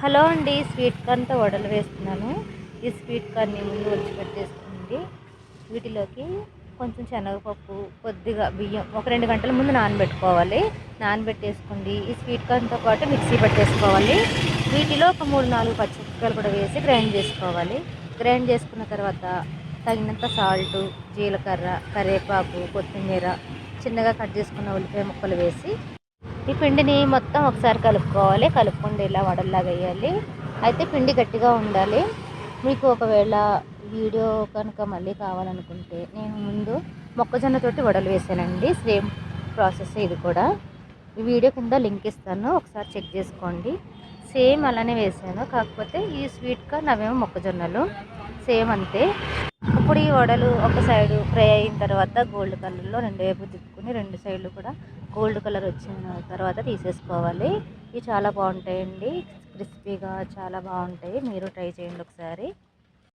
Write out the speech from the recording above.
Hello అండి sweet కార్న్తో వడలు వేస్తున్నాను. ఈ స్వీట్ కార్న్ని ముందు వచ్చి పెట్టేసుకోండి వీటిలోకి కొంచెం శనగపప్పు కొద్దిగా బియ్యం ఒక రెండు గంటల ముందు నానబెట్టుకోవాలి. నానబెట్టేసుకోండి ఈ స్వీట్ కార్న్తో పాటు మిక్సీ పెట్టేసుకోవాలి. వీటిలో ఒక మూడు నాలుగు పచ్చిమిరపకాయలు కూడా వేసి గ్రైండ్ చేసుకోవాలి. గ్రైండ్ చేసుకున్న తర్వాత తగినంత సాల్ట్ జీలకర్ర కరివేపాకు కొత్తిమీర చిన్నగా కట్ చేసుకున్న ఉల్లిపాయ ముక్కలు వేసి ఈ పిండిని మొత్తం ఒకసారి కలుపుకోవాలి. కలుపుకుండా ఇలా వడల్లాగా వేయాలి. అయితే పిండి గట్టిగా ఉండాలి. మీకు ఒకవేళ వీడియో కనుక మళ్ళీ కావాలనుకుంటే నేను ముందు మొక్కజొన్నతోటి వడలు వేసానండి. సేమ్ ప్రాసెస్ ఇది కూడా. ఈ వీడియో కింద లింక్ ఇస్తాను. ఒకసారి చెక్ చేసుకోండి. సేమ్ అలానే వేసాను. కాకపోతే ఈ స్వీట్ కార్న్ మొక్కజొన్నలు. సేమ్ అంతే. ఇప్పుడు ఈ వడలు ఒక సైడు ఫ్రై అయిన తర్వాత గోల్డ్ కలర్లో రెండు వైపు తిప్పుకుని రెండు సైడ్లు కూడా గోల్డ్ కలర్ వచ్చిన తర్వాత తీసేసుకోవాలి. ఇవి చాలా బాగుంటాయండి. క్రిస్పీగా చాలా బాగుంటాయి. మీరు ట్రై చేయండి ఒకసారి.